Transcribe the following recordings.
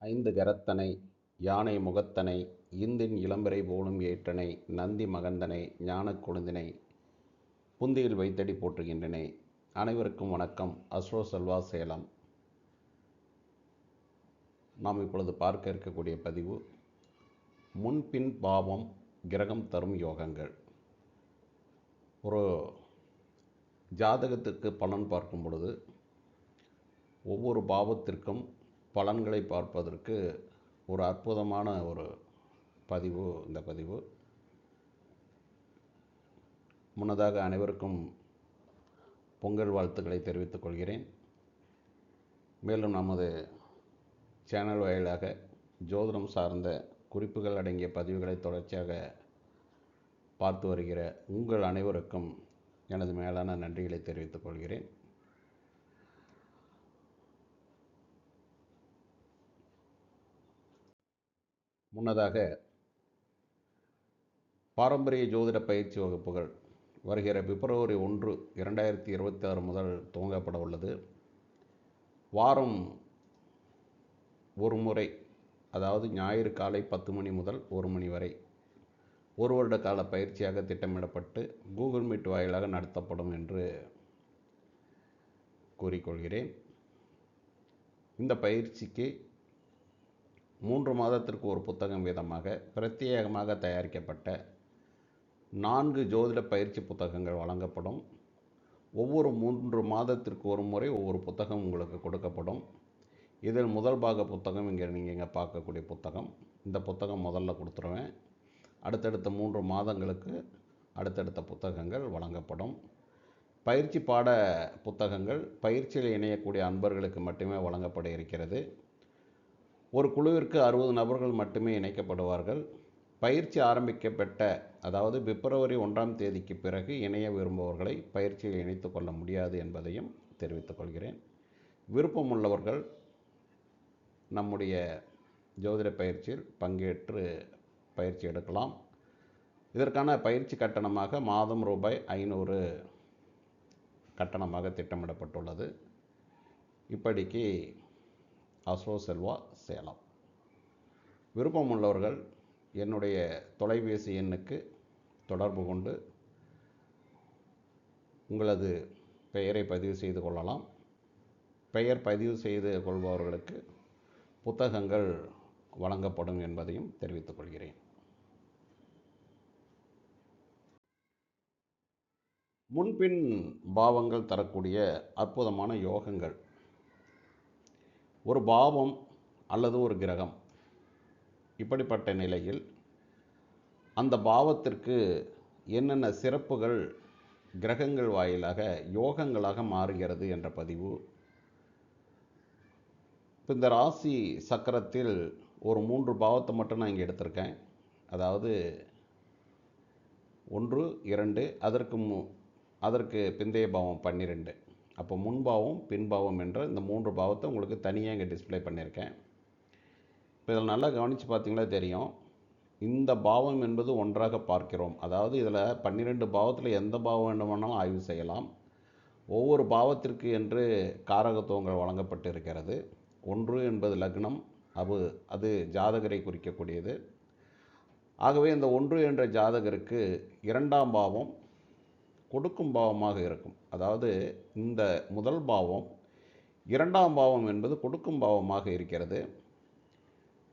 ஐந்து கரத்தனை யானை முகத்தனை இந்தின் இளம்பிறை போலும் ஏற்றனை நந்தி மகந்தனை ஞானக் கொழுந்தினை புந்தியில் வைத்தடி போற்றுகின்றனே. அனைவருக்கும் வணக்கம். அஸ்ரோ செல்வா சேலம். நாம் இப்பொழுது பார்க்க இருக்கக்கூடிய பதிவு முன்பின் பாவம் கிரகம் தரும் யோகங்கள். ஒரு ஜாதகத்திற்கு பலன் பார்க்கும் பொழுது ஒவ்வொரு பாவத்திற்கும் பலன்களை பார்ப்பதற்கு ஒரு அற்புதமான ஒரு பதிவு இந்த பதிவு. முன்னதாக அனைவருக்கும் பொங்கல் வாழ்த்துக்களை தெரிவித்துக் கொள்கிறேன். மேலும் நமது சேனல் வாயிலாக ஜோதிடம் சார்ந்த குறிப்புகள் அடங்கிய பதிவுகளை தொடர்ச்சியாக பார்த்து வருகிற உங்கள் அனைவருக்கும் எனது மேலான நன்றிகளை தெரிவித்துக் கொள்கிறேன். முன்னதாக பாரம்பரிய ஜோதிட பயிற்சி வகுப்புகள் வருகிற பிப்ரவரி ஒன்று இரண்டாயிரத்தி இருபத்தி ஆறு முதல் துவங்கப்பட உள்ளது. வாரம் ஒரு முறை அதாவது ஞாயிறு காலை பத்து மணி முதல் ஒரு மணி வரை ஒரு வருட கால பயிற்சியாக திட்டமிடப்பட்டு கூகுள் மீட் வாயிலாக நடத்தப்படும் என்று கூறிக்கொள்கிறேன். இந்த பயிற்சிக்கு மூன்று மாதத்திற்கு ஒரு புத்தகம் வீதமாக பிரத்யேகமாக தயாரிக்கப்பட்ட நான்கு ஜோதிட பயிற்சி புத்தகங்கள் வழங்கப்படும். ஒவ்வொரு மூன்று மாதத்திற்கு ஒரு முறை ஒவ்வொரு புத்தகம் உங்களுக்கு கொடுக்கப்படும். இதில் முதல் பாக புத்தகம் இங்கே நீங்கள் இங்கே பார்க்கக்கூடிய புத்தகம். இந்த புத்தகம் முதல்ல கொடுத்துருவேன். அடுத்தடுத்த மூன்று மாதங்களுக்கு அடுத்தடுத்த புத்தகங்கள் வழங்கப்படும். பயிற்சி பாட புத்தகங்கள் பயிற்சியில் இணையக்கூடிய அன்பர்களுக்கு மட்டுமே வழங்கப்பட இருக்கிறது. ஒரு குழுவிற்கு அறுபது நபர்கள் மட்டுமே இணைக்கப்படுவார்கள். பயிற்சி ஆரம்பிக்கப்பட்ட அதாவது பிப்ரவரி ஒன்றாம் தேதிக்கு பிறகு இணைய விரும்புபவர்களை பயிற்சியில் இணைத்து கொள்ள முடியாது என்பதையும் தெரிவித்துக் கொள்கிறேன். விருப்பமுள்ளவர்கள் நம்முடைய ஜோதிட பயிற்சியில் பங்கேற்று பயிற்சி எடுக்கலாம். இதற்கான பயிற்சி கட்டணமாக மாதம் ரூபாய் ஐநூறு கட்டணமாக திட்டமிடப்பட்டுள்ளது. இப்படிக்கு அசோ செல்வா சேலம். விருப்பம் உள்ளவர்கள் என்னுடைய தொலைபேசி எண்ணுக்கு தொடர்பு கொண்டு உங்களது பெயரை பதிவு செய்து கொள்ளலாம். பெயர் பதிவு செய்து கொள்பவர்களுக்கு புத்தகங்கள் வழங்கப்படும் என்பதையும் தெரிவித்துக் கொள்கிறேன். முன்பின் பாவங்கள் தரக்கூடிய அற்புதமான யோகங்கள். ஒரு பாவம் அல்லது ஒரு கிரகம். இப்படிப்பட்ட நிலையில் அந்த பாவத்திற்கு என்னென்ன சிறப்புகள் கிரகங்கள் வாயிலாக யோகங்களாக மாறுகிறது என்ற பதிவு. இப்போ இந்த ராசி சக்கரத்தில் ஒரு மூன்று பாவத்தை மட்டும் நான் இங்கே எடுத்திருக்கேன். அதாவது ஒன்று இரண்டு அதற்கு மு அதற்கு பிந்தைய பாவம் பன்னிரெண்டு. அப்போ முன்பாவம் பின்பாவம் என்ற இந்த மூன்று பாவத்தை உங்களுக்கு தனியாக இங்கே டிஸ்பிளே பண்ணியிருக்கேன். இப்போ இதில் நல்லா கவனித்து பார்த்தீங்களா தெரியும். இந்த பாவம் என்பது ஒன்றாக பார்க்கிறோம். அதாவது இதில் பன்னிரெண்டு பாவத்தில் எந்த பாவம் வேண்டுமானாலும் ஆய்வு செய்யலாம். ஒவ்வொரு பாவத்திற்கு என்று காரகத்துவங்கள் வழங்கப்பட்டு இருக்கிறது ஒன்று என்பது லக்னம் அது அது ஜாதகரை குறிக்கக்கூடியது. ஆகவே இந்த ஒன்று என்ற ஜாதகருக்கு இரண்டாம் பாவம் கொடுக்கும் பாவமாக இருக்கும். அதாவது இந்த முதல் பாவம் இரண்டாம் பாவம் என்பது கொடுக்கும் பாவமாக இருக்கிறது.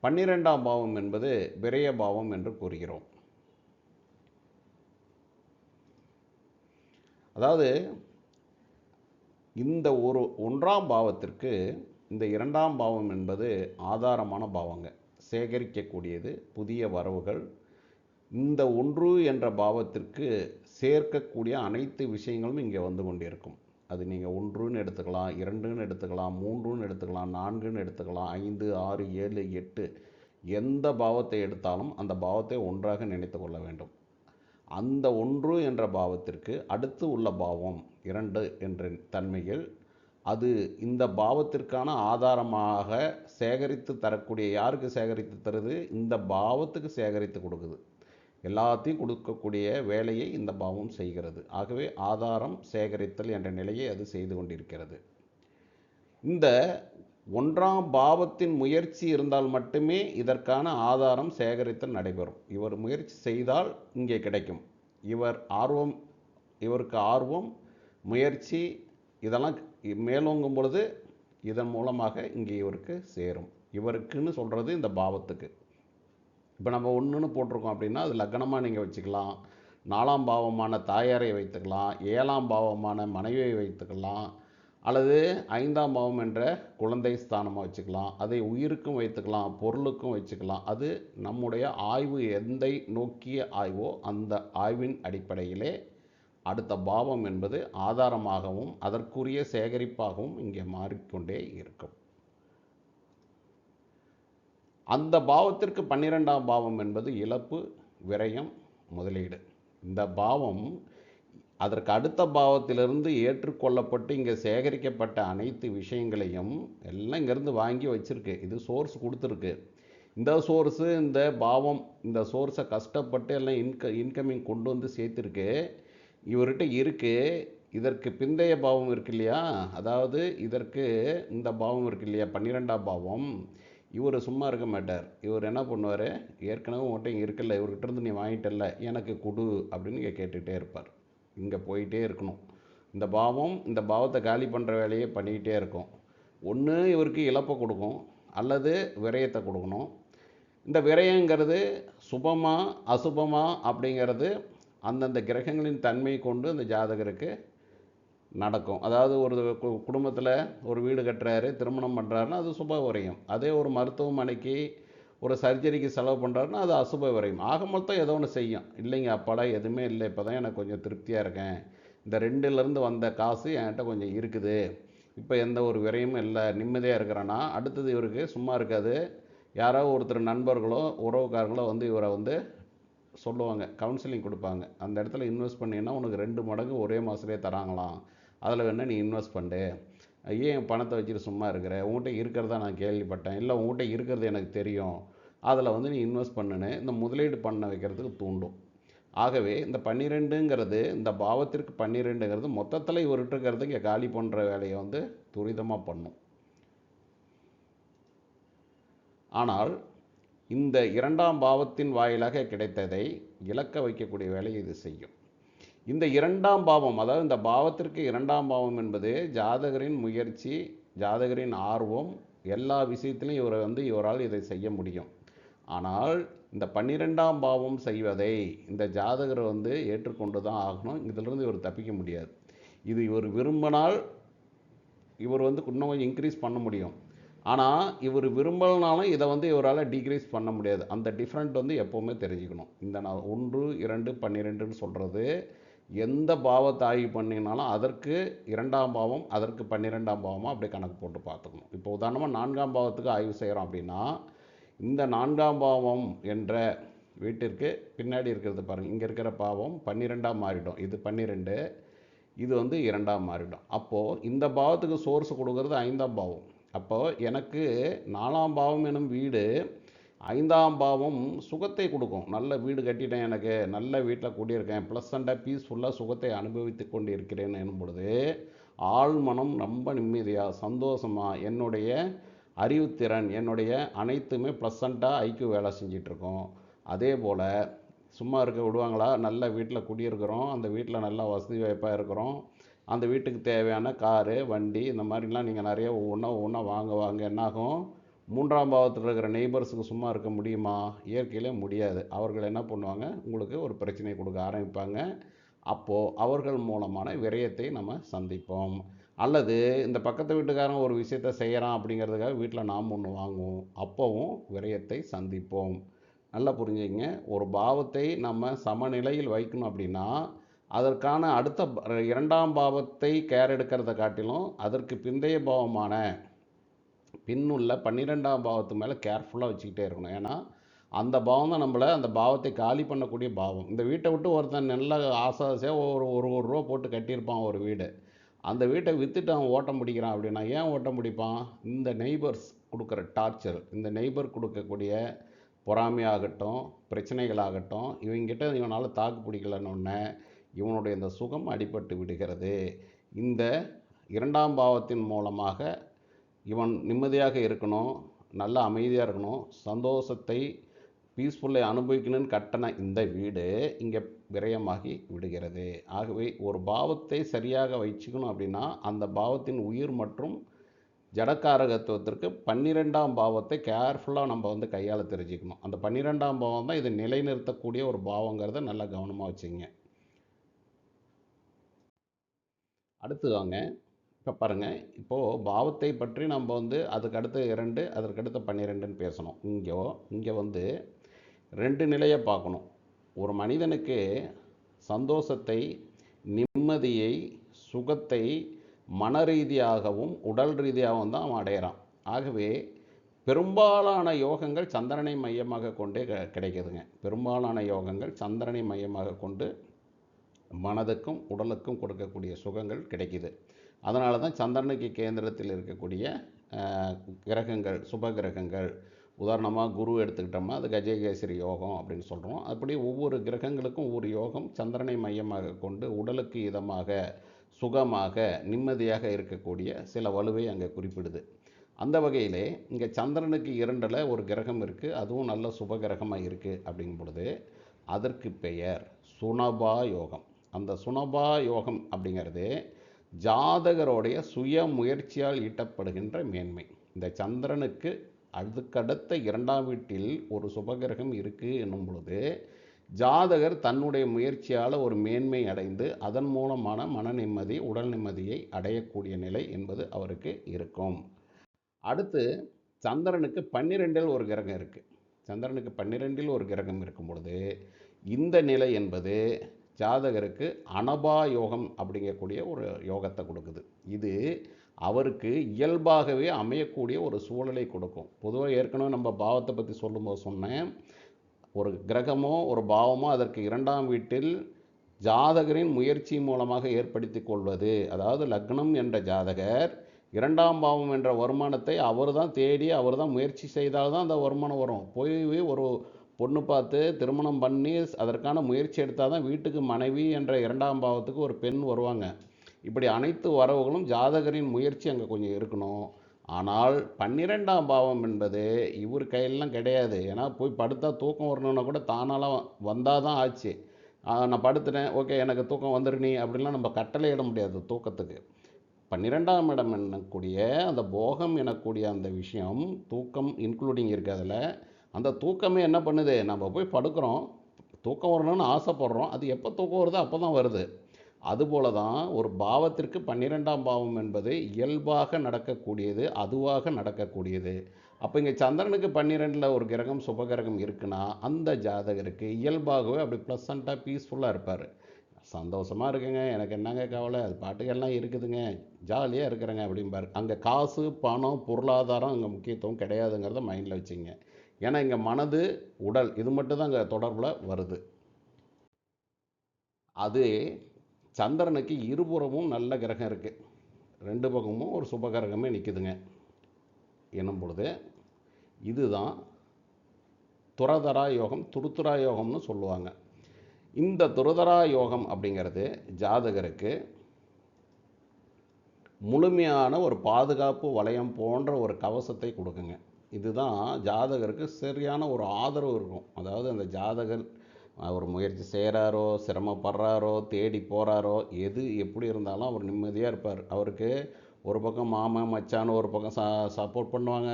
பன்னிரெண்டாம் பாவம் என்பது விரய பாவம் என்று கூறுகிறோம். அதாவது இந்த ஒரு ஒன்றாம் பாவத்திற்கு இந்த இரண்டாம் பாவம் என்பது ஆதாரமான பாவங்க. சேகரிக்கக்கூடியது புதிய வரவுகள் இந்த ஒன்று என்ற பாவத்திற்கு சேர்க்கக்கூடிய அனைத்து விஷயங்களும் இங்கே வந்து கொண்டிருக்கும். அது நீங்கள் ஒன்றுன்னு எடுத்துக்கலாம் இரண்டுன்னு எடுத்துக்கலாம் மூன்றுன்னு எடுத்துக்கலாம் நான்குன்னு எடுத்துக்கலாம் ஐந்து ஆறு ஏழு எட்டு எந்த பாவத்தை எடுத்தாலும் அந்த பாவத்தை ஒன்றாக நினைத்து கொள்ள வேண்டும். அந்த ஒன்று என்ற பாவத்திற்கு அடுத்து உள்ள பாவம் இரண்டு என்ற தன்மையில் அது இந்த பாவத்திற்கான ஆதாரமாக சேகரித்து தரக்கூடிய யாருக்கு சேகரித்து தருது? இந்த பாவத்துக்கு சேகரித்து கொடுக்குது. எல்லாத்தையும் கொடுக்கக்கூடிய வேலையை இந்த பாவம் செய்கிறது. ஆகவே ஆதாரம் சேகரித்தல் என்ற நிலையை அது செய்து கொண்டிருக்கிறது. இந்த ஒன்றாம் பாவத்தின் முயற்சி இருந்தால் மட்டுமே இதற்கான ஆதாரம் சேகரித்தல் நடைபெறும். இவர் முயற்சி செய்தால் இங்கே கிடைக்கும். இவர் ஆர்வம் இவருக்கு ஆர்வம் முயற்சி இதெல்லாம் மேலோங்கும் பொழுது இதன் மூலமாக இங்கே இவருக்கு சேரும். இவருக்குன்னு சொல்கிறது இந்த பாவத்துக்கு. இப்போ நம்ம ஒன்றுன்னு போட்டிருக்கோம் அப்படின்னா அது லக்னமாக நீங்கள் வச்சுக்கலாம். நாலாம் பாவமான தாயாரை வைத்துக்கலாம். ஏழாம் பாவமான மனைவியை வைத்துக்கலாம். அல்லது ஐந்தாம் பாவம் என்ற குழந்தை ஸ்தானமாக வச்சுக்கலாம். அதை உயிருக்கும் வைத்துக்கலாம் பொருளுக்கும் வச்சுக்கலாம். அது நம்முடைய ஆய்வு எந்தை நோக்கிய ஆய்வோ அந்த ஆய்வின் அடிப்படையிலே அடுத்த பாவம் என்பது ஆதாரமாகவும் அதற்குரிய சேகரிப்பாகவும் இங்கே மாறிக்கொண்டே இருக்கும். அந்த பாவத்திற்கு பன்னிரெண்டாம் பாவம் என்பது இழப்பு விரயம் முதலீடு. இந்த பாவம் அதற்கு அடுத்த பாவத்திலிருந்து ஏற்றுக்கொள்ளப்பட்டு இங்கே சேகரிக்கப்பட்ட அனைத்து விஷயங்களையும் எல்லாம் இங்கேருந்து வாங்கி வச்சிருக்கு. இது சோர்ஸ் கொடுத்துருக்கு. இந்த சோர்ஸு இந்த பாவம் இந்த சோர்ஸை கஷ்டப்பட்டு எல்லாம் இன்க இன்கமிங் கொண்டு வந்து சேர்த்துருக்கு. இவர்கிட்ட இருக்குது இதற்கு பிந்தைய பாவம் இருக்கு இல்லையா? அதாவது இதற்கு இந்த பாவம் இருக்கு இல்லையா? பன்னிரெண்டாம் பாவம். இவர் சும்மா இருக்க மாட்டார். இவர் என்ன பண்ணுவார்? ஏற்கனவே உங்கள்கிட்ட இங்கே இருக்குல்ல இவர்கிட்ட இருந்து நீ வாங்கிட்டல்ல எனக்கு கொடு அப்படின்னு இங்கே கேட்டுகிட்டே இருப்பார். இங்கே போயிட்டே இருக்கணும். இந்த பாவம் இந்த பாவத்தை காலி பண்ணுற வேலையை பண்ணிக்கிட்டே இருக்கும். ஒன்று இவருக்கு இழப்பை கொடுக்கும் அல்லது விரயத்தை கொடுக்கணும். இந்த விரயங்கிறது சுபமா அசுபமா அப்படிங்கிறது அந்தந்த கிரகங்களின் தன்மை கொண்டு அந்த ஜாதகருக்கு நடக்கும். அதாவது ஒரு குடும்பத்தில் ஒரு வீடு கட்டுறாரு திருமணம் பண்ணுறாருன்னா அது சுப விரயம். அதே ஒரு மருத்துவமனைக்கு ஒரு சர்ஜரிக்கு செலவு பண்ணுறாருன்னா அது அசுப விரயம். ஆக மொத்தம் ஏதோ ஒன்று செய்யும். இல்லைங்க அப்பாடா எதுவுமே இல்லை. இப்போ தான் எனக்கு கொஞ்சம் திருப்தியாக இருக்கேன். இந்த ரெண்டுலேருந்து வந்த காசு என்கிட்ட கொஞ்சம் இருக்குது. இப்போ எந்த ஒரு விரயமும் இல்லை. நிம்மதியாக இருக்கிறேன்னா அடுத்தது இவருக்கு சும்மா இருக்காது. யாரோ ஒருத்தர் நண்பர்களோ உறவுக்காரங்களோ வந்து இவரை வந்து சொல்லுவாங்க. கவுன்சிலிங் கொடுப்பாங்க. அந்த இடத்துல இன்வெஸ்ட் பண்ணீங்கன்னா உனக்கு ரெண்டு மடங்கு ஒரே மாதத்துலேயே தராங்களாம். அதில் வேணால் நீ இன்வெஸ்ட் பண்ணு. ஏன் பணத்தை வச்சுட்டு சும்மா இருக்கிற? உங்கள்கிட்ட இருக்கிறதா நான் கேள்விப்பட்டேன். இல்லை உங்கள்கிட்ட இருக்கிறது எனக்கு தெரியும். அதில் வந்து நீ இன்வெஸ்ட் பண்ணுன்னு இந்த முதலீடு பண்ண வைக்கிறதுக்கு தூண்டும். ஆகவே இந்த பன்னிரெண்டுங்கிறது இந்த பாவத்திற்கு பன்னிரெண்டுங்கிறது மொத்தத்தில் இவர்கிட்ட இங்கே காலி பண்ணுற வேலையை வந்து துரிதமாக பண்ணும். ஆனால் இந்த இரண்டாம் பாவத்தின் வாயிலாக கிடைத்ததை இழக்க வைக்கக்கூடிய வேலையை இது செய்யும். இந்த இரண்டாம் பாவம் அதாவது இந்த பாவத்திற்கு இரண்டாம் பாவம் என்பது ஜாதகரின் முயற்சி ஜாதகரின் ஆர்வம் எல்லா விஷயத்திலையும் இவரை வந்து இவரால் இதை செய்ய முடியும். ஆனால் இந்த பன்னிரெண்டாம் பாவம் செய்வதை இந்த ஜாதகர் வந்து ஏற்றுக்கொண்டு தான் ஆகணும். இதிலிருந்து இவர் தப்பிக்க முடியாது. இது இவர் விரும்பினால் இவர் வந்து இன்னும் கொஞ்சம் இன்க்ரீஸ் பண்ண முடியும். ஆனால் இவர் விரும்பலனாலும் இதை வந்து இவரால் டிக்ரீஸ் பண்ண முடியாது. அந்த டிஃப்ரெண்ட் வந்து எப்போவுமே தெரிஞ்சுக்கணும். இந்த நான் ஒன்று இரண்டு பன்னிரெண்டுன்னு சொல்கிறது எந்த பாவத்தை ஆய்வு பண்ணினாலும் அதற்கு இரண்டாம் பாவம் அதற்கு பன்னிரெண்டாம் பாவமாக அப்படியே கணக்கு போட்டு பார்த்துக்கணும். இப்போ உதாரணமாக நான்காம் பாவத்துக்கு ஆய்வு செய்கிறோம் அப்படின்னா இந்த நான்காம் பாவம் என்ற வீட்டிற்கு பின்னாடி இருக்கிறது பாருங்கள் இங்கே இருக்கிற பாவம் பன்னிரெண்டாம் மாறிடும். இது பன்னிரெண்டு இது வந்து இரண்டாம் மாறிடும். அப்போது இந்த பாவத்துக்கு சோர்ஸ் கொடுக்கறது ஐந்தாம் பாவம். அப்போது எனக்கு நாலாம் பாவம் எனும் வீடு ஐந்தாம் பாவம் சுகத்தை கொடுக்கும். நல்ல வீடு கட்டிட்டேன் எனக்கு. நல்ல வீட்டில் குடியிருக்கேன். ப்ளசண்டாக பீஸ்ஃபுல்லாக சுகத்தை அனுபவித்து கொண்டு இருக்கிறேன் எனும் பொழுது ரொம்ப நிம்மதியாக சந்தோஷமாக என்னுடைய அறிவுத்திறன் என்னுடைய அனைத்துமே ப்ளசண்ட்டாக ஐக்கிய வேலை செஞ்சிட்ருக்கோம். அதே போல் சும்மா இருக்க விடுவாங்களா? நல்ல வீட்டில் குடியிருக்கிறோம். அந்த வீட்டில் நல்லா வசதி வாய்ப்பாக இருக்கிறோம். அந்த வீட்டுக்கு தேவையான காரு வண்டி இந்த மாதிரிலாம் நீங்கள் நிறைய ஒவ்வொன்றா ஒவ்வொன்றா வாங்க வாங்க என்னாகும்? மூன்றாம் பாவத்தில் இருக்கிற நெய்பர்ஸுக்கு சும்மா இருக்க முடியுமா? இயற்கையிலே முடியாது. அவர்கள் என்ன பண்ணுவாங்க? உங்களுக்கு ஒரு பிரச்சனையை கொடுக்க ஆரம்பிப்பாங்க. அப்போது அவர்கள் மூலமான விரயத்தை நம்ம சந்திப்போம். அல்லது இந்த பக்கத்து வீட்டுக்காரன் ஒரு விஷயத்த செய்கிறான் அப்படிங்கிறதுக்காக வீட்டில் நாம் ஒன்று வாங்குவோம். அப்போவும் விரயத்தை சந்திப்போம். நல்லா புரிஞ்சுங்க ஒரு பாவத்தை நம்ம சமநிலையில் வைக்கணும் அப்படின்னா அதற்கான அடுத்த இரண்டாம் பாவத்தை கேர் எடுக்கிறத காட்டிலும் அதற்கு பிந்தைய பாவமான பின்னுள்ள பன்னிரெண்டாம் பாவத்து மேலே கேர்ஃபுல்லாக வச்சுக்கிட்டே இருக்கணும். ஏன்னா அந்த பாவம் தான் நம்மளை அந்த பாவத்தை காலி பண்ணக்கூடிய பாவம். இந்த வீட்டை விட்டு ஒருத்தன் நல்ல ஆசை ஆசையாக ஒரு ஒரு ஒரு ரூபா போட்டு கட்டியிருப்பான் ஒரு வீடு. அந்த வீட்டை விற்றுட்டு அவன் ஓட்டம் பிடிக்கிறான் அப்படின்னா ஏன் ஓட்டம் பிடிப்பான்? இந்த நெய்பர்ஸ் கொடுக்குற டார்ச்சர் இந்த நெய்பர் கொடுக்கக்கூடிய பொறாமையாகட்டும் பிரச்சனைகளாகட்டும் இவங்கிட்ட இவனால் தாக்கு பிடிக்கலன்னொன்னே இவனுடைய இந்த சுகம் அடிபட்டு விடுகிறது. இந்த இரண்டாம் பாவத்தின் மூலமாக இவன் நிம்மதியாக இருக்கணும் நல்ல அமைதியாக இருக்கணும் சந்தோஷத்தை பீஸ்ஃபுல்லை அனுபவிக்கணும்னு கட்டின இந்த வீடு இங்கே விரயமாகி விடுகிறது. ஆகவே ஒரு பாவத்தை சரியாக வச்சுக்கணும் அப்படின்னா அந்த பாவத்தின் உயிர் மற்றும் ஜடக்காரகத்துவத்திற்கு பன்னிரெண்டாம் பாவத்தை கேர்ஃபுல்லாக நம்ம வந்து கையாள தெரிஞ்சுக்கணும். அந்த பன்னிரெண்டாம் பாவம் தான் இதை நிலைநிறுத்தக்கூடிய ஒரு பாவங்கிறத நல்லா கவனமாக வச்சுங்க. அடுத்து வாங்க. இப்போ பாருங்கள் இப்போது பாவத்தை பற்றி நம்ம வந்து அதுக்கடுத்து இரண்டு அதற்கடுத்து பன்னிரெண்டுன்னு பேசணும். இங்கே இங்கே வந்து ரெண்டு நிலையை பார்க்கணும். ஒரு மனிதனுக்கு சந்தோஷத்தை நிம்மதியை சுகத்தை மன ரீதியாகவும் உடல் ரீதியாகவும் தான் அவன் அடையிறான். ஆகவே பெரும்பாலான யோகங்கள் சந்திரனை மையமாக கொண்டே க- கிடைக்குதுங்க. பெரும்பாலான யோகங்கள் சந்திரனை மையமாக கொண்டு மனதுக்கும் உடலுக்கும் கொடுக்கக்கூடிய சுகங்கள் கிடைக்கிது. அதனால தான் சந்திரனுக்கு கேந்திரத்தில் இருக்கக்கூடிய கிரகங்கள் சுப கிரகங்கள் உதாரணமாக குரு எடுத்துக்கிட்டோம்னா அது கஜகேசரி யோகம் அப்படின்னு சொல்கிறோம் அப்படி ஒவ்வொரு கிரகங்களுக்கும் ஒவ்வொரு யோகம் சந்திரனை மையமாக கொண்டு உடலுக்கு இதமாக சுகமாக நிம்மதியாக இருக்கக்கூடிய சில வலுவை அங்கே குறிப்பிடுது. அந்த வகையிலே இங்கே சந்திரனுக்கு இரண்டில் ஒரு கிரகம் இருக்குது அதுவும் நல்ல சுப கிரகமாக இருக்குது அப்படிங்கும் பொழுது அதற்கு பெயர் சுனபா யோகம். அந்த சுனபா யோகம் அப்படிங்கிறது ஜாதகருடைய சுய முயற்சியால் ஈட்டப்படுகின்ற மேன்மை. இந்த சந்திரனுக்கு அதுக்கடுத்த இரண்டாம் வீட்டில் ஒரு சுபகிரகம் இருக்குது என்னும் பொழுது ஜாதகர் தன்னுடைய முயற்சியால் ஒரு மேன்மை அடைந்து அதன் மூலமான மன நிம்மதி உடல் நிம்மதியை அடையக்கூடிய நிலை என்பது அவருக்கு இருக்கும். அடுத்து சந்திரனுக்கு பன்னிரெண்டில் ஒரு கிரகம் இருக்குது சந்திரனுக்கு பன்னிரெண்டில் ஒரு கிரகம் இருக்கும் பொழுது இந்த நிலை என்பது ஜாதகருக்கு அனபா யோகம் அப்படிங்கக்கூடிய ஒரு யோகத்தை கொடுக்குது. இது அவருக்கு இயல்பாகவே அமையக்கூடிய ஒரு சூழலை கொடுக்கும். பொதுவாக ஏற்கனவே நம்ம பாவத்தை பற்றி சொல்லும்போது சொன்னேன். ஒரு கிரகமோ ஒரு பாவமோ அதற்கு இரண்டாம் வீட்டில் ஜாதகரின் முயற்சி மூலமாக ஏற்படுத்தி கொள்வது. அதாவது லக்னம் என்ற ஜாதகர் இரண்டாம் பாவம் என்ற வருமானத்தை அவர் தான் தேடி அவர் தான் முயற்சி செய்தால் தான் அந்த வருமானம் வரும். போய் ஒரு பொண்ணு பார்த்து திருமணம் பண்ணி அதற்கான முயற்சி எடுத்தால் தான் வீட்டுக்கு மனைவி என்ற இரண்டாம் பாவத்துக்கு ஒரு பெண் வருவாங்க. இப்படி அனைத்து வரவுகளும் ஜாதகரின் முயற்சி அங்கே கொஞ்சம் இருக்கணும். ஆனால் பன்னிரெண்டாம் பாவம் என்பது இவர் கையிலலாம் கிடையாது. ஏன்னா போய் படுத்தா தூக்கம் வரணுன்னா கூட தானாலாம் வந்தால் தான் ஆச்சு நான் படுத்துட்டேன். ஓகே எனக்கு தூக்கம் வந்துரு நீ அப்படின்லாம் நம்ம கட்டளை இட முடியாது தூக்கத்துக்கு. பன்னிரெண்டாம் இடம் என்னக்கூடிய அந்த போகம் எனக்கூடிய அந்த விஷயம் தூக்கம் இன்க்ளூடிங் இருக்குது அதில். அந்த தூக்கமே என்ன பண்ணுது? நம்ம போய் படுக்கிறோம். தூக்கம் வரணும்னு ஆசைப்படுறோம். அது எப்போ தூக்கம் வருதோ அப்போ தான் வருது. அதுபோல தான் ஒரு பாவத்திற்கு பன்னிரெண்டாம் பாவம் என்பது இயல்பாக நடக்கக்கூடியது அதுவாக நடக்கக்கூடியது. அப்போ இங்கே சந்திரனுக்கு பன்னிரெண்டில் ஒரு கிரகம் சுபகிரகம் இருக்குன்னா அந்த ஜாதகருக்கு இயல்பாகவே அப்படி ப்ளசண்ட்டாக பீஸ்ஃபுல்லாக இருப்பார். சந்தோஷமாக இருக்குங்க. எனக்கு என்னங்க கவலை? அது பாட்டுகள்லாம் இருக்குதுங்க. ஜாலியாக இருக்கிறேங்க அப்படிம்பாரு. அங்கே காசு பணம் பொருளாதாரம் அங்கே முக்கியத்துவம் கிடையாதுங்கிறத மைண்டில் வச்சுங்க. ஏன்னா இங்கே மனது உடல் இது மட்டும் தான் அங்கே தொடர்பில் வருது. அது சந்திரனுக்கு இருபுறமும் நல்ல கிரகம் இருக்குது ரெண்டு பக்கமும் ஒரு சுப கிரகமே நிற்குதுங்க என்னும் பொழுது இதுதான் துரதரா யோகம் துருத்துரா யோகம்னு சொல்லுவாங்க. இந்த துரதரா யோகம் அப்படிங்கிறது ஜாதகருக்கு முழுமையான ஒரு பாதுகாப்பு வளையம் போன்ற ஒரு கவசத்தை கொடுக்குங்க. இதுதான் ஜாதகருக்கு சரியான ஒரு ஆதரவு இருக்கும். அதாவது அந்த ஜாதகர் அவர் முயற்சி செய்கிறாரோ சிரமப்படுறாரோ தேடி போகிறாரோ எது எப்படி இருந்தாலும் அவர் நிம்மதியாக இருப்பார். அவருக்கு ஒரு பக்கம் மாமன் மச்சான் ஒரு பக்கம் ச சப்போர்ட் பண்ணுவாங்க.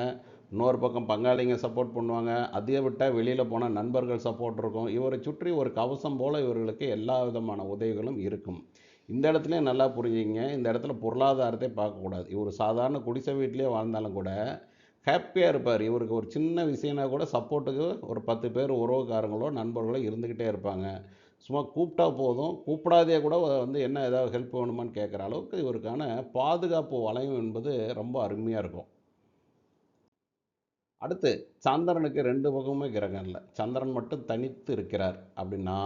இன்னொரு பக்கம் பங்காளிங்க சப்போர்ட் பண்ணுவாங்க. அதையே விட்டால் வெளியில் போனால் நண்பர்கள் சப்போர்ட் இருக்கும். இவரை சுற்றி ஒரு கவசம் போல் இவர்களுக்கு எல்லா விதமான உதவிகளும் இருக்கும். இந்த இடத்துலையும் நல்லா புரிஞ்சுங்க இந்த இடத்துல பொருளாதாரத்தை பார்க்கக்கூடாது. இவர் சாதாரண குடிசை வீட்டிலே வாழ்ந்தாலும் கூட ஹாப்பியாக இருப்பார். இவருக்கு ஒரு சின்ன விஷயம்னா கூட சப்போர்ட்டுக்கு ஒரு பத்து பேர் உறவுக்காரங்களோ நண்பர்களோ இருந்துக்கிட்டே இருப்பாங்க. சும்மா கூப்பிட்டா போதும். கூப்பிடாதே கூட வந்து என்ன ஏதாவது ஹெல்ப் வேணுமான்னு கேட்குற அளவுக்கு இவருக்கான பாதுகாப்பு வளையம் என்பது ரொம்ப அருமையாக இருக்கும். அடுத்து சந்திரனுக்கு ரெண்டு பக்கமுமே கிரகம் இல்லை சந்திரன் மட்டும் தனித்து இருக்கிறார் அப்படின்னா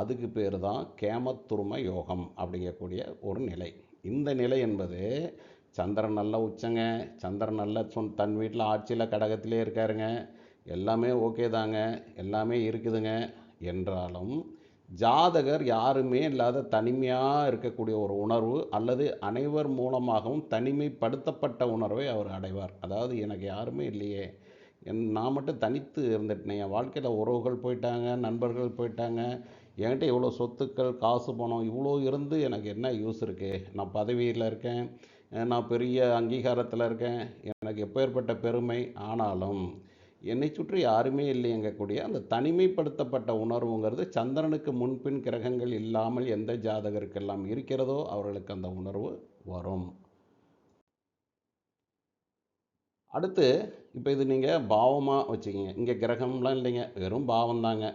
அதுக்கு பேர் தான் கேமத்துரும யோகம் அப்படிங்கக்கூடிய ஒரு நிலை. இந்த நிலை என்பது சந்திரன் நல்ல உச்சங்க. சந்திரன் நல்ல சொன் தன் வீட்டில் ஆட்சியில் கடகத்திலே இருக்காருங்க. எல்லாமே ஓகே தாங்க. எல்லாமே இருக்குதுங்க. என்றாலும் ஜாதகர் யாருமே இல்லாத தனிமையாக இருக்கக்கூடிய ஒரு உணர்வு அல்லது அனைவர் மூலமாகவும் தனிமைப்படுத்தப்பட்ட உணர்வை அவர் அடைவார். அதாவது எனக்கு யாருமே இல்லையே. என் நான் மட்டும் தனித்து இருந்துட்டேன். என் வாழ்க்கையில் உறவுகள் போயிட்டாங்க நண்பர்கள் போயிட்டாங்க. என்கிட்ட இவ்வளோ சொத்துக்கள் காசு பணம் இவ்வளோ இருந்து எனக்கு என்ன யூஸ் இருக்குது நான் பதவியில் இருக்கேன். நான் பெரிய அங்கீகாரத்தில் இருக்கேன். எனக்கு எப்பேற்பட்ட பெருமை? ஆனாலும் என்னை சுற்றி யாருமே இல்லையங்கக்கூடிய அந்த தனிமைப்படுத்தப்பட்ட உணர்வுங்கிறது சந்திரனுக்கு முன்பின் கிரகங்கள் இல்லாமல் எந்த ஜாதகருக்கெல்லாம் இருக்கிறதோ அவர்களுக்கு அந்த உணர்வு வரும். அடுத்து இப்போ இது நீங்கள் பாவமாக வச்சுக்கிங்க. இங்கே கிரகம்லாம் இல்லைங்க. வெறும் பாவம் தாங்க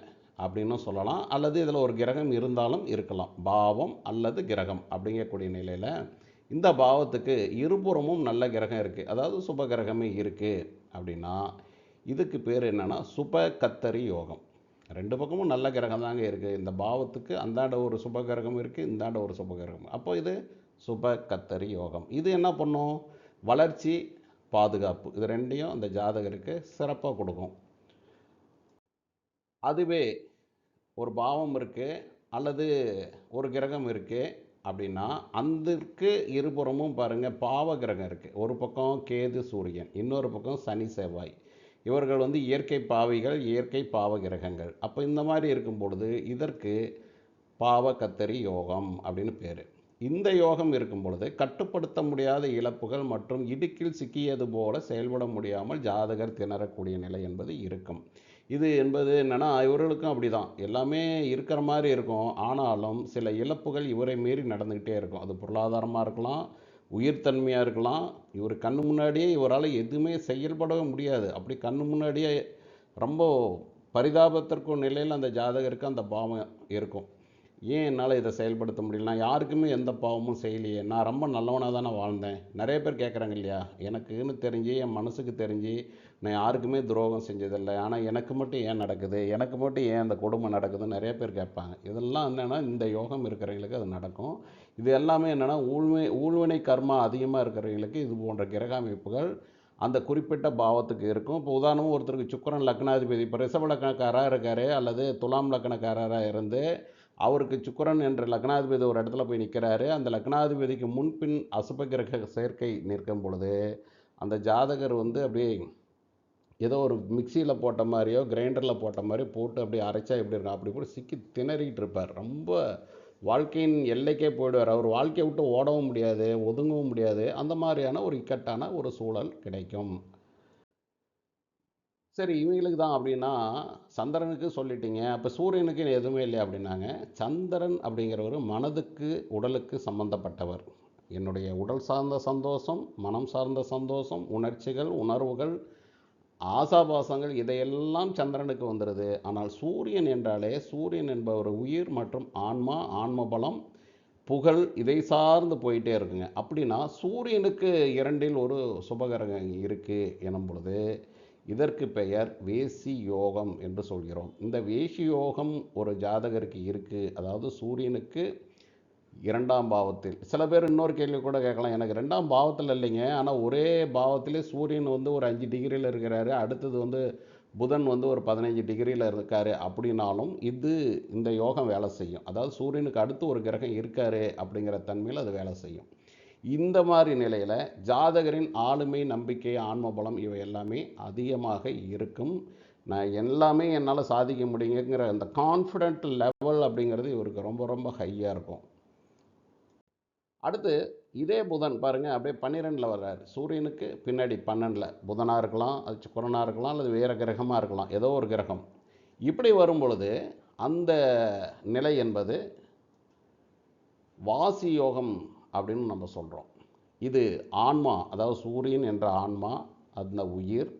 அப்படின்னும் சொல்லலாம். அல்லது இதில் ஒரு கிரகம் இருந்தாலும் இருக்கலாம். பாவம் அல்லது கிரகம் அப்படிங்கக்கூடிய நிலையில் இந்த பாவத்துக்கு இருபுறமும் நல்ல கிரகம் இருக்குது அதாவது சுப கிரகமே இருக்குது அப்படின்னா இதுக்கு பேர் என்னென்னா சுப கத்தரி யோகம். ரெண்டு பக்கமும் நல்ல கிரகம் தாங்க இருக்குது இந்த பாவத்துக்கு அந்தாண்ட ஒரு சுப கிரகம் இருக்குது இந்தாண்ட ஒரு சுப கிரகம். அப்போ இது சுப கத்தரி யோகம். இது என்ன பண்ணும்? வளர்ச்சி பாதுகாப்பு. இது ரெண்டையும் அந்த ஜாதகருக்கு சிறப்பாக கொடுக்கும். அதுவே ஒரு பாவம் இருக்குது அல்லது ஒரு கிரகம் இருக்குது அப்படின்னா அந்தக்கு இருபுறமும் பாருங்கள் பாவ கிரகம் இருக்குது ஒரு பக்கம் கேது சூரியன் இன்னொரு பக்கம் சனி செவ்வாய். இவர்கள் வந்து இயற்கை பாவிகள் இயற்கை பாவ கிரகங்கள் அப்போ இந்த மாதிரி இருக்கும் பொழுது இதற்கு பாவ கத்தரி யோகம் அப்படின்னு பேர். இந்த யோகம் இருக்கும் பொழுது கட்டுப்படுத்த முடியாத இழப்புகள் மற்றும் இடுக்கில் சிக்கியது போல செயல்பட முடியாமல் ஜாதகர் திணறக்கூடிய நிலை என்பது இருக்கும். இது என்பது என்னென்னா இவர்களுக்கும் அப்படி தான் எல்லாமே இருக்கிற மாதிரி இருக்கும். ஆனாலும் சில இழப்புகள் இவரை மீறி நடந்துக்கிட்டே இருக்கும். அது பொருளாதாரமாக இருக்கலாம் உயிர்த்தன்மையாக இருக்கலாம். இவர் கண்ணு முன்னாடியே இவரால் எதுவுமே செயல்படவே முடியாது. அப்படி கண்ணு முன்னாடியே ரொம்ப பரிதாபத்திற்கும் நிலையில் அந்த ஜாதகருக்கு அந்த பாவம் இருக்கும். ஏன் என்னால் இதை செயல்படுத்த முடியல? நான் யாருக்குமே எந்த பாவமும் செய்யலையே. நான் ரொம்ப நல்லவனாக தானே வாழ்ந்தேன். நிறைய பேர் கேட்குறாங்க இல்லையா? எனக்குன்னு தெரிஞ்சு என் மனசுக்கு தெரிஞ்சு நான் யாருக்குமே துரோகம் செஞ்சதில்லை. ஆனால் எனக்கு மட்டும் ஏன் நடக்குது? எனக்கு மட்டும் ஏன் அந்த கொடுமை நடக்குதுன்னு நிறைய பேர் கேட்பாங்க. இதெல்லாம் என்னென்னா இந்த யோகம் இருக்கிறவங்களுக்கு அது நடக்கும். இது எல்லாமே என்னென்னா ஊழ்மை ஊழ்வினை கர்மா அதிகமாக இருக்கிறவங்களுக்கு இது போன்ற கிரக அமைப்புகள் அந்த குறிப்பிட்ட பாவத்துக்கு இருக்கும். இப்போ உதாரணம் ஒருத்தருக்கு சுக்கரன் லக்னாதிபதி இப்போ ரிஷப லக்னக்காராக இருக்கார் அல்லது துலாம் லக்னக்காரராக இருந்து அவருக்கு சுக்கரன் என்ற லக்னாதிபதி ஒரு இடத்துல போய் நிற்கிறாரு அந்த லக்னாதிபதிக்கு முன்பின் அசுப கிரக சேர்க்கை நிற்கும் பொழுது அந்த ஜாதகர் வந்து அப்படியே ஏதோ ஒரு மிக்சியில் போட்ட மாதிரியோ கிரைண்டரில் போட்ட மாதிரியோ போட்டு அப்படியே அரைச்சா எப்படி இருக்கும்? அப்படி கூட சிக்கி திணறிக்கிட்டு இருப்பார். ரொம்ப வாழ்க்கையின் எல்லைக்கே போயிடுவார். அவர் வாழ்க்கையை விட்டு ஓடவும் முடியாது ஒதுங்கவும் முடியாது. அந்த மாதிரியான ஒரு இக்கட்டான ஒரு சூழல் கிடைக்கும். சரி இவங்களுக்கு தான் அப்படின்னா சந்திரனுக்கு சொல்லிட்டீங்க. அப்போ சூரியனுக்கு எதுவுமே இல்லை அப்படின்னாங்க. சந்திரன் அப்படிங்கிறவர் மனதுக்கு உடலுக்கு சம்பந்தப்பட்டவர். என்னுடைய உடல் சார்ந்த சந்தோஷம் மனம் சார்ந்த சந்தோஷம் உணர்ச்சிகள் உணர்வுகள் ஆசாபாசங்கள் இதையெல்லாம் சந்திரனுக்கு வந்துடுது ஆனால் சூரியன் என்றாலே சூரியன் என்பவர் உயிர் மற்றும் ஆன்மா ஆன்ம பலம் புகழ் இதை சார்ந்து போயிட்டே இருக்குங்க. அப்படின்னா சூரியனுக்கு இரண்டில் ஒரு சுபகரகம் இருக்குது எனும் பொழுது இதற்கு பெயர் வேசி யோகம் என்று சொல்கிறோம். இந்த வேசி யோகம் ஒரு ஜாதகருக்கு இருக்குது அதாவது சூரியனுக்கு இரண்டாம் பாவத்தில். சில பேர் இன்னொரு கேள்வி கூட கேட்கலாம். எனக்கு ரெண்டாம் பாவத்தில் இல்லைங்க. ஆனால் ஒரே பாவத்திலே சூரியன் வந்து ஒரு அஞ்சு டிகிரியில் இருக்கிறாரு. அடுத்தது வந்து புதன் வந்து ஒரு பதினஞ்சு டிகிரியில் இருக்கார் அப்படின்னாலும் இது இந்த யோகம் வேலை செய்யும். அதாவது சூரியனுக்கு அடுத்து ஒரு கிரகம் இருக்கார் அப்படிங்கிற தன்மையில் அது வேலை செய்யும். இந்த மாதிரி நிலையில் ஜாதகரின் ஆளுமை நம்பிக்கை ஆன்மபலம் இவை எல்லாமே அதிகமாக இருக்கும். நான் எல்லாமே என்னால் சாதிக்க முடியுங்கிற அந்த கான்ஃபிடென்ட் லெவல் அப்படிங்கிறது இவருக்கு ரொம்ப ரொம்ப ஹையாக இருக்கும். அடுத்து இதே புதன் பாருங்கள் அப்படியே பன்னிரெண்டில் வர்றாரு. சூரியனுக்கு பின்னாடி பன்னெண்டில். புதனாக இருக்கலாம் அது குரனாக இருக்கலாம் அல்லது வேறு கிரகமாக இருக்கலாம் ஏதோ ஒரு கிரகம். இப்படி வரும் பொழுது அந்த நிலை என்பது வாசி யோகம் அப்படின்னு நம்ம சொல்கிறோம் இது ஆன்மா அதாவது சூரியன் என்ற ஆன்மா அந்த உயிர்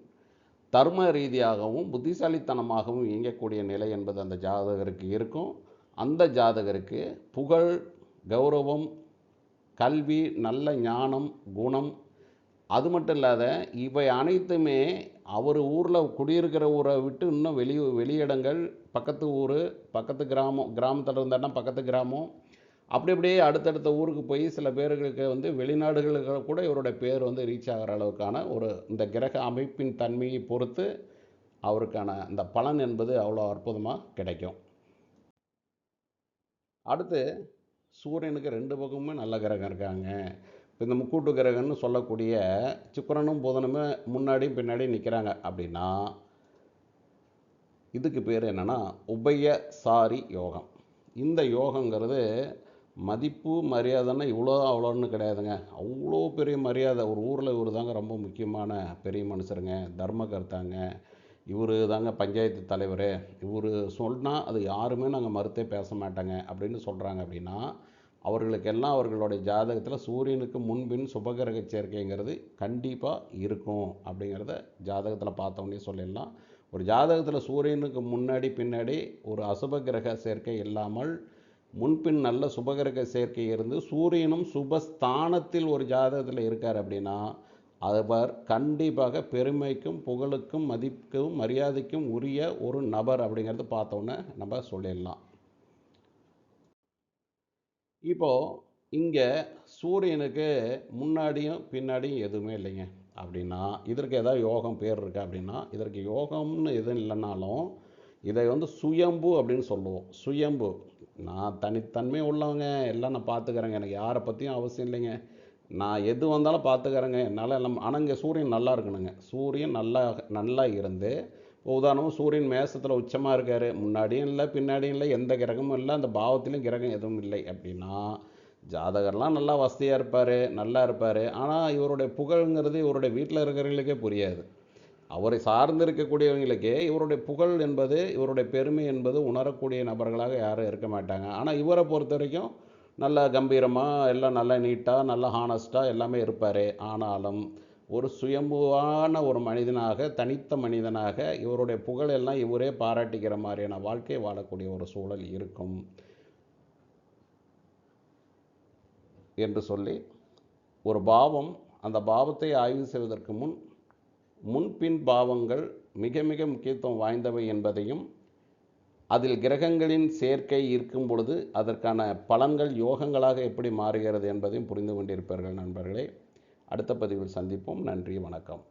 தர்ம ரீதியாகவும் புத்திசாலித்தனமாகவும் இயங்கக்கூடிய நிலை என்பது அந்த ஜாதகருக்கு இருக்கும். அந்த ஜாதகருக்கு புகழ் கௌரவம் கல்வி நல்ல ஞானம் குணம் அது மட்டும் இல்லாத இவை அனைத்துமே அவர் ஊரில் குடியிருக்கிற ஊரை விட்டு இன்னும் வெளி வெளியிடங்கள் பக்கத்து ஊர் பக்கத்து கிராமம் கிராமத்தில் இருந்தாருன்னா பக்கத்து கிராமம். அப்படி அப்படியே அடுத்தடுத்த ஊருக்கு போய் சில பேர்களுக்கு வந்து வெளிநாடுகளுக்கு கூட இவருடைய பேர் வந்து ரீச் ஆகிற அளவுக்கான ஒரு இந்த கிரக அமைப்பின் தன்மையை பொறுத்து அவருக்கான அந்த பலன் என்பது அவ்வளோ அற்புதமாக கிடைக்கும். அடுத்து சூரியனுக்கு ரெண்டு பக்கமுமே நல்ல கிரகம் இருக்காங்க. இப்போ இந்த முக்கூட்டு கிரகம்னு சொல்லக்கூடிய சுக்கரனும் புதனுமே முன்னாடியும் பின்னாடியும் நிற்கிறாங்க அப்படின்னா இதுக்கு பேர் என்னென்னா உபய சாரி யோகம். இந்த யோகங்கிறது மதிப்பு மரியாதைன்னா இவ்வளோ அவ்வளோன்னு கிடையாதுங்க. அவ்வளோ பெரிய மரியாதை. ஒரு ஊரில் இவர் தாங்க ரொம்ப முக்கியமான பெரிய மனுஷருங்க தர்மகர்த்தாங்க. இவர் தாங்க பஞ்சாயத்து தலைவர். இவர் சொன்னால் அது யாருமே நாங்கள் மறுத்தே பேச மாட்டாங்க அப்படின்னு சொல்கிறாங்க அப்படின்னா அவர்களுக்கெல்லாம் அவர்களுடைய ஜாதகத்தில் சூரியனுக்கு முன்பின் சுபகிரக சேர்க்கைங்கிறது கண்டிப்பாக இருக்கும் அப்படிங்கிறத ஜாதகத்தில் பார்த்தோன்னே சொல்லிடலாம். ஒரு ஜாதகத்தில் சூரியனுக்கு முன்னாடி பின்னாடி ஒரு அசுப கிரக சேர்க்கை இல்லாமல் முன்பின் நல்ல சுபகிரக சேர்க்கை இருந்து சூரியனும் சுபஸ்தானத்தில் ஒரு ஜாதகத்தில் இருக்கார் அப்படின்னா அவர் கண்டிப்பாக பெருமைக்கும் புகழுக்கும் மதிப்புக்கும் மரியாதைக்கும் உரிய ஒரு நபர் அப்படிங்கிறத பார்த்தோன்னே நம்ம சொல்லிடலாம். இப்போது இங்கே சூரியனுக்கு முன்னாடியும் பின்னாடியும் எதுவுமே இல்லைங்க. அப்படின்னா இதற்கு ஏதாவது யோகம் பேர் இருக்கா அப்படின்னா இதற்கு யோகம்னு எதுவும் இல்லைனாலும் இதை வந்து சுயம்பு அப்படின்னு சொல்லுவோம். சுயம்பு. நான் தனித்தன்மை உள்ளவங்க எல்லாம் நான் பார்த்துக்கிறேங்க. எனக்கு யாரை பற்றியும் அவசியம் இல்லைங்க. நான் எது வந்தாலும் பார்த்துக்கிறேங்க. என்னால் நம்ம ஆனால் இங்கே சூரியன் நல்லா இருக்கணுங்க. சூரியன் நல்லா நல்லா இருந்து இப்போ உதாரணமாக சூரியன் மேசத்தில் உச்சமாக இருக்கார். முன்னாடியும் இல்லை பின்னாடியும் இல்லை எந்த கிரகமும் இல்லை அந்த பாவத்திலும் கிரகம் எதுவும் இல்லை. அப்படின்னா ஜாதகர்லாம் நல்லா வசதியாக இருப்பார் நல்லா இருப்பார். ஆனால் இவருடைய புகழ்ங்கிறது இவருடைய வீட்டில் இருக்கிறவங்களுக்கே புரியாது. அவரை சார்ந்து இருக்கக்கூடியவங்களுக்கே இவருடைய புகழ் என்பது இவருடைய பெருமை என்பது உணரக்கூடிய நபர்களாக யாரும் இருக்க மாட்டாங்க. ஆனால் இவரை பொறுத்த வரைக்கும் நல்லா கம்பீரமாக எல்லாம் நல்லா நீட்டாக நல்லா ஹானஸ்ட்டாக எல்லாமே இருப்பார். ஆனாலும் ஒரு சுயம்புவான ஒரு மனிதனாக தனித்த மனிதனாக இவருடைய புகழெல்லாம் இவரே பாராட்டிக்கிற மாதிரியான வாழ்க்கை வாழக்கூடிய ஒரு சூழல் இருக்கும் என்று சொல்லி ஒரு பாவம் அந்த பாவத்தை ஆய்வு செய்வதற்கு முன் முன்பின் பாவங்கள் மிக மிக முக்கியத்துவம் வாய்ந்தவை என்பதையும் அதில் கிரகங்களின் சேர்க்கை இருக்கும் பொழுது அதற்கான பலன்கள் யோகங்களாக எப்படி மாறுகிறது என்பதையும் புரிந்து கொண்டிருப்பார்கள் நண்பர்களே. அடுத்த பதிவில் சந்திப்போம். நன்றி வணக்கம்.